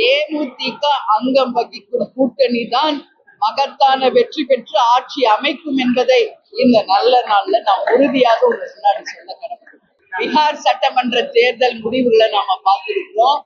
தேமுதிக அங்கம் வகிக்கும் கூட்டணி தான் மகத்தான வெற்றி பெற்று ஆட்சி அமைக்கும் என்பதை இந்த நல்ல நாள்ல நான் உறுதியாக உங்க முன்னாடி சொல்ல கடமை பீகார் சட்டமன்ற தேர்தல் முடிவுகளை நாம பார்த்திருக்கிறோம்.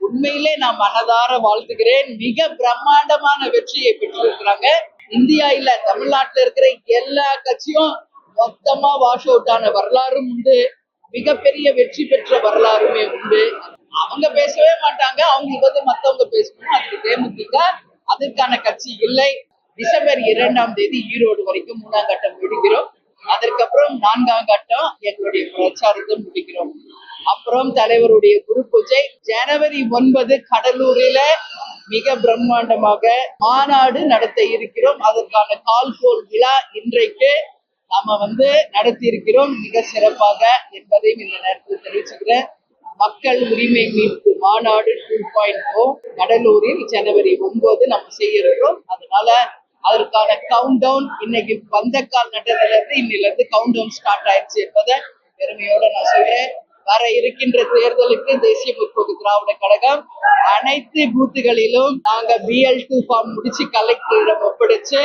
உண்மையிலே நான் மனதார வாழ்த்துகிறேன். மிக பிரம்மாண்டமான வெற்றியை பெற்றிருக்கிறாங்க. இந்தியா இல்ல தமிழ்நாட்டுல இருக்கிற எல்லா கட்சியும் மொத்தமா வாஷ் அவுட் ஆன வரலாறும் உண்டு. மிகப்பெரிய வெற்றி பெற்ற வரலாறுமே உண்டு. அவங்க பேசவே மாட்டாங்க. அவங்களுக்கு வந்து மத்தவங்க பேசணும் அதுக்கு தேமுதிக அதற்கான கட்சி இல்லை. டிசம்பர் இரண்டாம் தேதி ஈரோடு வரைக்கும் மூணாம் கட்டம் முடிக்கிறோம். அதற்கப்புறம் நான்காம் கட்டம் எங்களுடைய பிரச்சாரத்தை முடிக்கிறோம். அப்புறம் தலைவருடைய குரு பூஜை ஜனவரி ஒன்பது கடலூரில மிக பிரம்மாண்டமாக மாநாடு நடத்த இருக்கிறோம். அதற்கான கால்கோல் விழா இன்றைக்கு நாம வந்து நடத்தி இருக்கிறோம். மிக சிறப்பாக என்பதையும் இந்த நேரத்தில் தெரிவிச்சுக்கிறேன். மக்கள் உரிமை மீட்பு மாநாடு டூ பாயிண்ட் ஓ கடலூரில் ஜனவரி ஒன்பது நம்ம செய்யறோம். அதனால அதற்கான கவுண்ட் டவுன் இன்னைக்கு பந்தக்கால் நட்டதுல இருந்து இன்னில இருந்து கவுண்ட் டவுன் ஸ்டார்ட் ஆயிடுச்சு என்பதை பெருமையோட நான் சொல்றேன். வர இருக்கின்ற தேர்தலுக்கு தேசிய முற்போக்கு திராவிட கழகம் அனைத்து பூத்துகளிலும் நாங்க பிஎல் டூ ஃபார்ம் முடிச்சு கலெக்டரிடம் ஒப்படைச்சு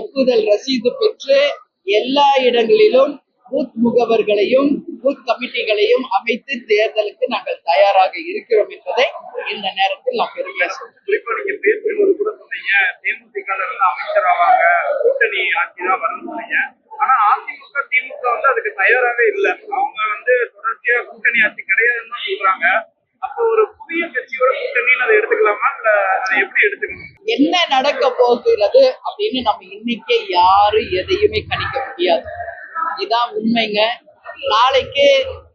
ஒப்புதல் ரசீது பெற்று எல்லா இடங்களிலும் பூத் முகவர்களையும் பூத் கமிட்டிகளையும் அமைத்து தேர்தலுக்கு நாங்கள் தயாராக இருக்கிறோம் என்பதை இந்த நேரத்தில் நான் பெருமையா சொல்றேன் குறிப்பா நீங்க பேசும்போது கூட சொன்னீங்க தேமுதிக ல இருந்து அமைச்சர் ஆவாங்க கூட்டணி ஆட்சி தான் வரும்னு சொன்னீங்க. ஆனா அதிமுக திமுக வந்து அதுக்கு தயாராவே இல்ல. அவங்க வந்து தொடர்ச்சியா கூட்டணி ஆட்சி கிடையாதுன்னு தான் சொல்றாங்க. அப்போ ஒரு புதிய கட்சியோட கூட்டணின்னு அதை எடுத்துக்கலாமா? இல்ல அதை எப்படி எடுத்துக்கணும்? என்ன நடக்க போகிறது அப்படின்னு நம்ம இன்னைக்கே யாரும் எதையுமே கணிக்க முடியாது. இதான் உண்மைங்க. நாளைக்கு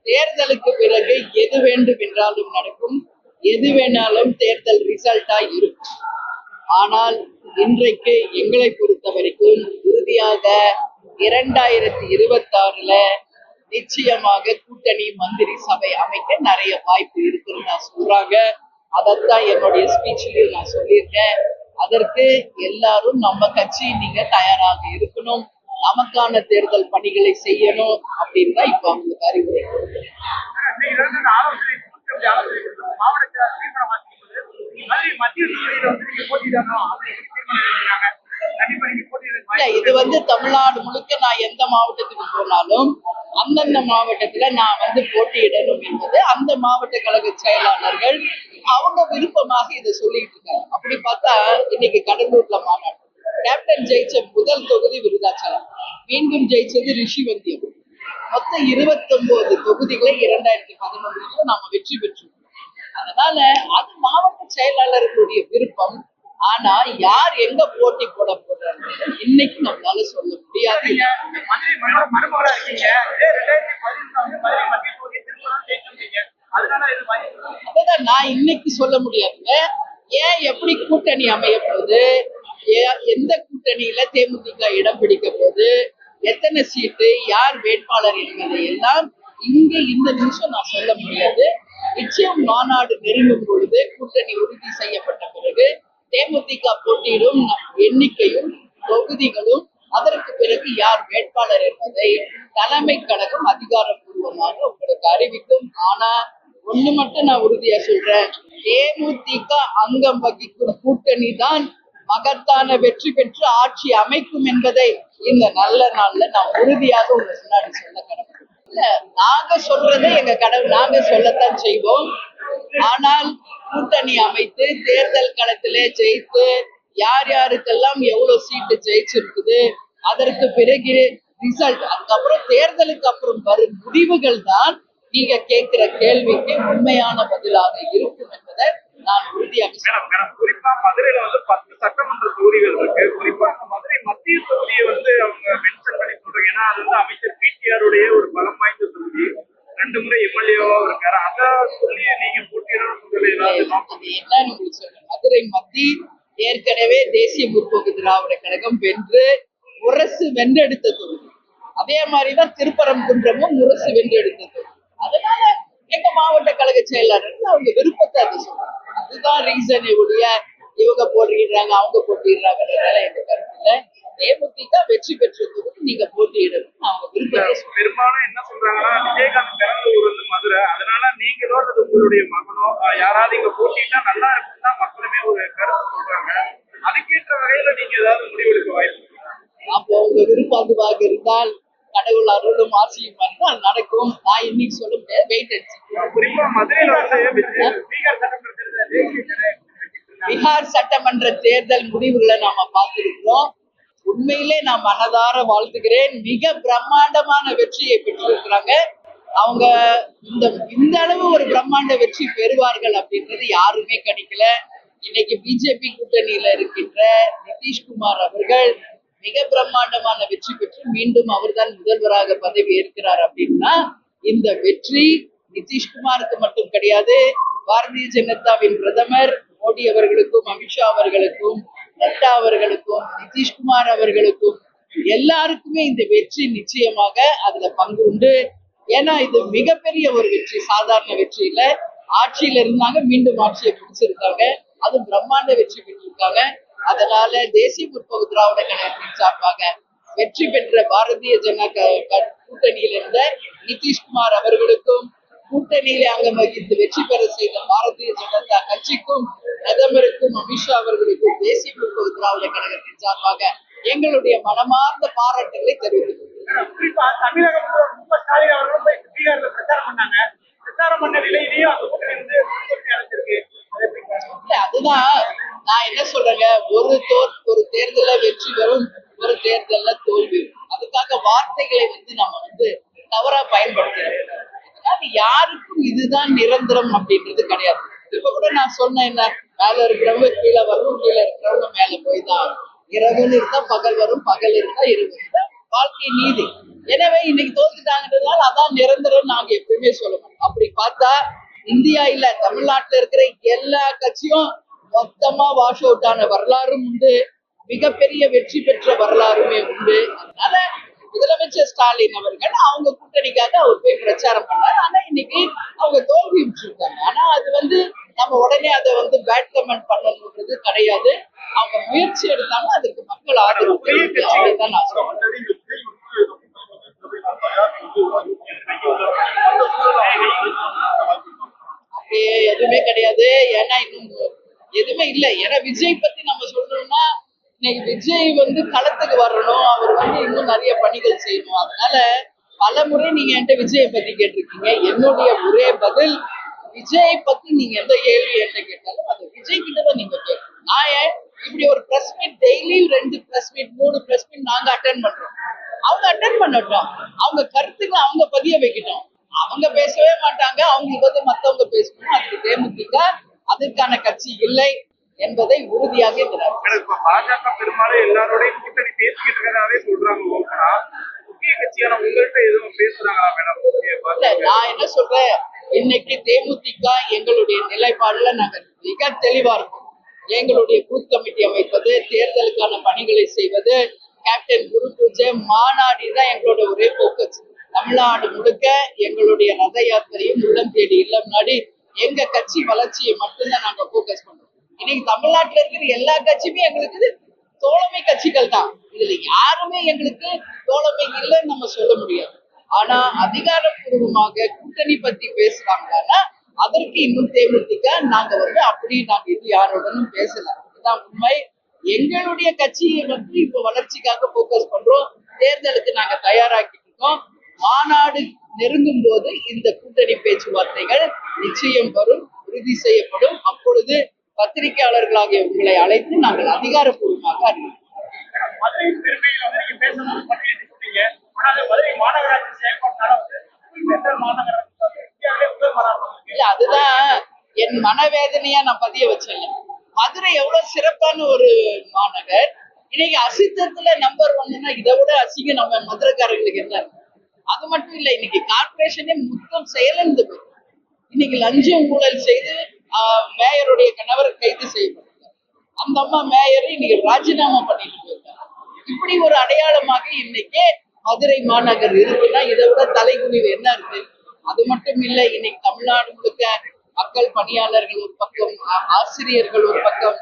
தேர்தலுக்கு பிறகு எது வேண்டும் என்றாலும் நடக்கும். எது வேணாலும் தேர்தல் ரிசல்ட்டா இருக்கும். ஆனால் இன்றைக்கு எங்களை பொறுத்த வரைக்கும் உறுதியாக இரண்டாயிரத்தி இருபத்தி ஆறுல நிச்சயமாக கூட்டணி மந்திரி சபை அமைக்க நிறைய வாய்ப்பு இருக்குன்னு நான் சொல்றாங்க. அதைத்தான் என்னுடைய ஸ்பீச்சில் நான் சொல்லியிருக்கேன். அதற்கு எல்லாரும் நம்ம கட்சி நீங்க தயாராக இருக்கணும். நமக்கான தேர்தல் பணிகளை செய்யணும் அப்படின்னு தான் இப்ப அவங்களுக்கு அறிவுரை. வந்து இது வந்து தமிழ்நாடு முழுக்க நான் எந்த மாவட்டத்துக்கு போனாலும் அந்தந்த மாவட்டத்துல நான் வந்து போட்டியிடணும் என்பது அந்த மாவட்ட கழக செயலாளர்கள் அவங்க விருப்பமாக இதை சொல்லிட்டு இருக்காங்க. அப்படி பார்த்தா இன்னைக்கு கடலூர்ல மாநாடு கேப்டன் ஜெயிச்ச முதல் தொகுதி விருதாச்சலம் மீண்டும் ஜெயிச்சது ரிஷிவந்தியம் மொத்தம் இருபத்தி ஒன்பது தொகுதிகளை இரண்டாயிரத்தி பதினொன்றுல நாம வெற்றி பெற்றோம். அதனால அது மாவட்ட செயலாளர்களுடைய விருப்பம். ஆனா யார் எங்க போட்டி போட போறாங்க? இன்னைக்கு நம்மளால சொல்ல முடியாது. அதுதான் நான் இன்னைக்கு சொல்ல முடியாதுங்க. ஏன் எப்படி கூட்டணி அமைய போகுது? எந்த கூட்டணியில தேமுதிக இடம் பிடிக்க போது எத்தனை சீட்டு யார் வேட்பாளர் என்பதை எல்லாம் இங்க இந்த நிமிஷம் நான் சொல்ல முடியாது. நிச்சயம் மாநாடு நெருங்கும் பொழுது கூட்டணி உறுதி செய்யப்பட்ட பிறகு தேமுதிக போட்டியிடும் எண்ணிக்கையும் தொகுதிகளும் அதற்கு பிறகு யார் வேட்பாளர் என்பதை தலைமை கழகம் அதிகாரப்பூர்வமாக உங்களுக்கு அறிவிக்கும். ஆனா ஒண்ணு மட்டும் நான் உறுதியா சொல்றேன். தேமுதிக அங்கம் வகிக்கும் கூட்டணி தான் மகத்தான வெற்றி பெற்று ஆட்சி அமைக்கும் என்பதை இந்த நல்ல நாள்ல நான் உறுதியாக உங்க முன்னாடி சொல்ல கடவுள் இல்ல நாங்க சொல்றதை எங்க கடவுள் நாங்க சொல்லத்தான் செய்வோம். ஆனால் கூட்டணி அமைத்து தேர்தல் களத்திலே ஜெயித்து யார் யாருக்கெல்லாம் எவ்வளவு சீட்டு ஜெயிச்சிருக்குது அதற்கு பிறகு ரிசல்ட் அதுக்கப்புறம் தேர்தலுக்கு அப்புறம் வரும் முடிவுகள் தான் நீங்க கேட்கிற கேள்விக்கு உண்மையான பதிலாக இருக்கும் என்பதை நான் உறுதியாக குறிப்பா மதுரையில வந்து பத்து சட்டமன்ற தொகுதிகள் இருக்கு. குறிப்பா இந்த மதுரை மத்திய தொகுதியை வந்து அவங்க மென்ஷன் பண்ணி சொல்றாங்க. ஏன்னா அது வந்து அமைச்சர் பிடிஆர் உடைய ஒரு பலம் வாய்ந்த தொகுதி. ரெண்டு முறை எம்எல்ஏவா இருக்காரு. அத சொல்லி நீங்க போட்டியிடணும் சொல்லி ஏதாவது என்னன்னு உங்களுக்கு சொல்றேன் மதுரை மத்தி ஏற்கனவே தேசிய முற்போக்கு திராவிட கழகம் வென்று முரசு வென்றெடுத்த தொகுதி. அதே மாதிரிதான் திருப்பரங்குன்றமும் முரசு வென்றெடுத்த தொகுதி. அதனால எங்க மாவட்ட கழக செயலாளர்கள் அவங்க விருப்பத்தை அதை சொல்றாங்க. அதுதான் ரீசன் ஒழிய இவங்க போட்டிடுறாங்க அவங்க போட்டிடுறாங்கன்றதால எங்க கருத்து இல்ல. தேமுதிக வெற்றி பெற்ற தொகுதி நீங்க போட்டியிடணும். அவங்க சொல்றாங்க பெரும்பாலும் என்ன சொல்றாங்கன்னா விஜயகாந்த் பிறந்த ஊர் வந்து மதுரை. அதனால நீங்களோ அல்லது உங்களுடைய மகனோ யாராவது இங்க போட்டிட்டா நல்லா இருக்குன்னு தான் நீங்க ஏதாவது முடிவெடுக்க வாய்ப்பு? அப்போ உங்க விருப்பம் அதுவாக இருந்தால் கடவுள் அருளும் ஆசையும் இருந்தால் நடக்கும். நான் இன்னைக்கு சொல்ல முடியாது வெயிட் அடிச்சு குறிப்பா மதுரையில வந்து பீகார் பீகார் சட்டமன்ற தேர்தல் முடிவுகளை நாம பார்த்திருக்கிறோம். உண்மையிலே நான் மனதார வாழ்த்துகிறேன். மிக பிரம்மாண்டமான வெற்றியை பெற்றிருக்கிறாங்க. அவங்க இந்த இந்த அளவு ஒரு பிரம்மாண்ட வெற்றி பெறுவார்கள் அப்படின்றது யாருமே கிடைக்கல இன்னைக்கு பிஜேபி கூட்டணியில இருக்கின்ற நிதிஷ்குமார் அவர்கள் மிக பிரம்மாண்டமான வெற்றி பெற்று மீண்டும் அவர்தான் முதல்வராக பதவி ஏற்கிறார் அப்படின்னா இந்த வெற்றி நிதிஷ்குமாருக்கு மட்டும் கிடையாது பாரதிய ஜனதாவின் பிரதமர் மோடி அவர்களுக்கும் அமித்ஷா அவர்களுக்கும் நட்டா அவர்களுக்கும் நிதிஷ்குமார் அவர்களுக்கும் எல்லாருக்குமே இந்த வெற்றி நிச்சயமாக அதுல பங்கு உண்டு. ஏன்னா இது மிகப்பெரிய ஒரு வெற்றி சாதாரண வெற்றி இல்ல. ஆட்சியில இருந்தாங்க மீண்டும் ஆட்சியை பிடிச்சிருக்காங்க. அது பிரம்மாண்ட வெற்றி பெற்றிருக்காங்க. அதனால தேசிய முற்போக்கு திராவிட கழகத்தின் சார்பாக வெற்றி பெற்ற பாரதிய ஜனதா கூட்டணியில் இருந்த நிதிஷ்குமார் அவர்களுக்கும் கூட்டணியிலே அங்கம் வகித்து வெற்றி பெற செய்த பாரதிய ஜனதா கட்சிக்கும் பிரதமருக்கும் அமித்ஷா அவர்களுக்கும் தேசிய முற்போக்கு திராவிட கழகத்தின் சார்பாக எங்களுடைய மனமார்ந்த பாராட்டுகளை தெரிவித்துக் அதுதான் நான் என்ன சொல்றேங்க? ஒரு தோற் ஒரு தேர்தல்ல வெற்றி வரும் ஒரு தேர்தல்ல தோல்வி. அதுக்காக வார்த்தைகளை வந்து நம்ம வந்து தவறா பயன்படுத்துறோம். அதனால யாருக்கும் இதுதான் நிரந்தரம் அப்படின்றது கிடையாது. இப்ப கூட நான் சொன்னேன் என்ன மேல இருக்கிறவங்க கீழே வரும் கீழே இருக்கிறவங்க மேல போய் தான் இரவுன்னு இருந்தா பகல் வரும் பகல் இருந்தா இரவு. இருந்தா வாழ்க்கை நீதி. எனவே இன்னைக்கு தோத்துட்டாங்கன்றதுனால அதான் நிரந்தரம் நாங்க எப்பயுமே சொல்ல மாட்டோம் அப்படி பார்த்தா இந்தியா இல்ல தமிழ்நாட்டுல இருக்கிற எல்லா கட்சியும் மொத்தமா வாஷ் அவுட் ஆன வரலாறும் உண்டு. மிகப்பெரிய வெற்றி பெற்ற வரலாறுமே உண்டு. அதனால முதலமைச்சர் ஸ்டாலின் அவர்கள் அவங்க கூட்டணிக்காக அவர் போய் பிரச்சாரம் பண்ணாரு. ஆனா இன்னைக்கு அவங்க தோல்வி விட்டுருக்காங்க ஆனா அது வந்து நம்ம உடனே அதை வந்து பேட் கமெண்ட் பண்ணணுன்றது கிடையாது. அவங்க முயற்சி எடுத்தாங்க அதுக்கு மக்கள் ஆதரவு தெரிவித்து அப்படிதான் நான் சொல்றேன் அப்படியே எதுவுமே கிடையாது. ஏன்னா இன்னும் எதுவுமே இல்ல. ஏன்னா விஜய் பத்தி நம்ம சொல்லணும்னா இன்னைக்கு விஜய் வந்து களத்துக்கு வரணும். அவர் வந்து இன்னும் நிறைய பணிகள் செய்யணும். அதனால பல முறை நீங்க என்கிட்ட விஜயை பத்தி கேட்டிருக்கீங்க. என்னுடைய ஒரே பதில் விஜய் பத்தி நீங்க எந்த கேள்வி என்கிட்ட கேட்டாலும் அது விஜய் கிட்ட தான் நீங்க கேட்கணும். நான் ஏன் இப்படி ஒரு பிரஸ் மீட் டெய்லி ரெண்டு பிரஸ் மீட் மூணு பிரஸ் மீட் நாங்க அட்டன் பண்றோம். அவங்க அட்டன் பண்ணட்டும். அவங்க கருத்துக்களை அவங்க பதிய வைக்கட்டும். அவங்க பேசவே மாட்டாங்க. அவங்களுக்கு வந்து மத்தவங்க பேசணும். அதுக்கு தேமுதிக அதற்கான கட்சி இல்லை. என்பதை உறுதியாக இருக்கிறார். பாஜக பெரும்பாலும் எல்லாரோடையும் கூட்டணி பேசிக்கிட்டு இருக்கிறதாவே சொல்றாங்க முக்கிய கட்சியான உங்கள்கிட்ட எதுவும் பேசுறாங்களா மேடம்? நான் என்ன சொல்றேன்? இன்னைக்கு தேமுதிக எங்களுடைய நிலைப்பாடுல நாங்க மிக தெளிவா இருக்கோம். எங்களுடைய பூத் கமிட்டி அமைப்பது தேர்தலுக்கான பணிகளை செய்வது கேப்டன் குரு பூஜை மாநாடு தான் எங்களோட ஒரே போக்கஸ் தமிழ்நாடு முழுக்க எங்களுடைய ரத யாத்திரையும் உள்ளம் தேடி இல்லம் நாடி எங்க கட்சி வளர்ச்சியை மட்டும்தான் நாங்க போக்கஸ் பண்றோம். இன்னைக்கு தமிழ்நாட்டுல இருக்கிற எல்லா கட்சியுமே எங்களுக்கு தோழமை கட்சிகள் தான். இதுல யாருமே எங்களுக்கு தோழமை இல்லைன்னு நம்ம சொல்ல முடியாது. ஆனா அதிகாரப்பூர்வமாக கூட்டணி பத்தி பேசுறாங்கன்னா அதற்கு இன்னும் தேமுதிக நாங்க வந்து அப்படி நாங்க இது யாருடனும் பேசல. இதுதான் உண்மை. எங்களுடைய கட்சியை வந்து இப்ப வளர்ச்சிக்காக போக்கஸ் பண்றோம். தேர்தலுக்கு நாங்க தயாராக்கிட்டு இருக்கோம். மாநாடு நெருங்கும் போது இந்த கூட்டணி பேச்சுவார்த்தைகள் நிச்சயம் வரும் உறுதி செய்யப்படும். அப்பொழுது பத்திரிகையாளர்களாகிய உங்களை அழைத்து நாங்கள் அதிகாரப்பூர்வமாக இல்ல அதுதான் என் மனவேதனையா நான் பதிய வச்சேன். மதுரை எவ்வளவு சிறப்பான ஒரு மாநகர். இன்னைக்கு அசித்தத்துல நம்பர் ஒன்னுனா இதை விட அசிங்கம் நம்ம மதுரைக்காரங்களுக்கு என்ன? அது மட்டும் இல்ல இன்னைக்கு கார்பரேஷனே மொத்தம் போயிருக்கு. இன்னைக்கு லஞ்சம் ஊழல் செய்து மேயருடைய கணவர் கைது செய்யப்பட்டார். அந்த அம்மா மேயர் இன்னைக்கு ராஜினாமா பண்ணிட்டு போயிருக்காங்க. இப்படி ஒரு அடையாளமாக இன்னைக்கு மதுரை மாநகர் இருக்குன்னா இதை விட தலைகுனிவு என்ன இருக்கு? அது மட்டும் இல்ல இன்னைக்கு தமிழ்நாடு முழுக்க மக்கள் பணியாளர்கள் ஒரு பக்கம் ஆசிரியர்கள் ஒரு பக்கம்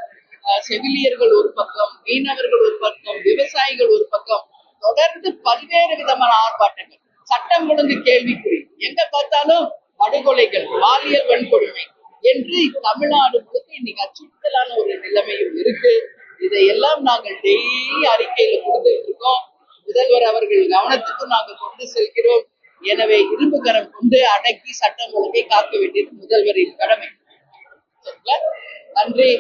ஆஹ், செவிலியர்கள் ஒரு பக்கம் மீனவர்கள் ஒரு பக்கம் விவசாயிகள் ஒரு பக்கம் தொடர்ந்து பல்வேறு விதமான ஆர்ப்பாட்டங்கள். சட்டம் ஒழுங்கு கேள்விக்குறி. எங்க பார்த்தாலும் படுகொலைகள் பாலியல் வன்கொடுமை. என்று தமிழ்நாடு முழுக்க இன்னைக்கு அச்சுறுத்தலான ஒரு நிலைமையும் இருக்கு. இதையெல்லாம் நாங்கள் டெய்லி அறிக்கையில கொடுத்துட்டு இருக்கோம் முதல்வர் அவர்கள் கவனத்துக்கும் நாங்கள் கொண்டு செல்கிறோம். எனவே இரும்பு கரம் கொண்டு அடக்கி சட்டம் ஒழுங்கை காக்க வேண்டியது முதல்வரின் கடமை. நன்றி.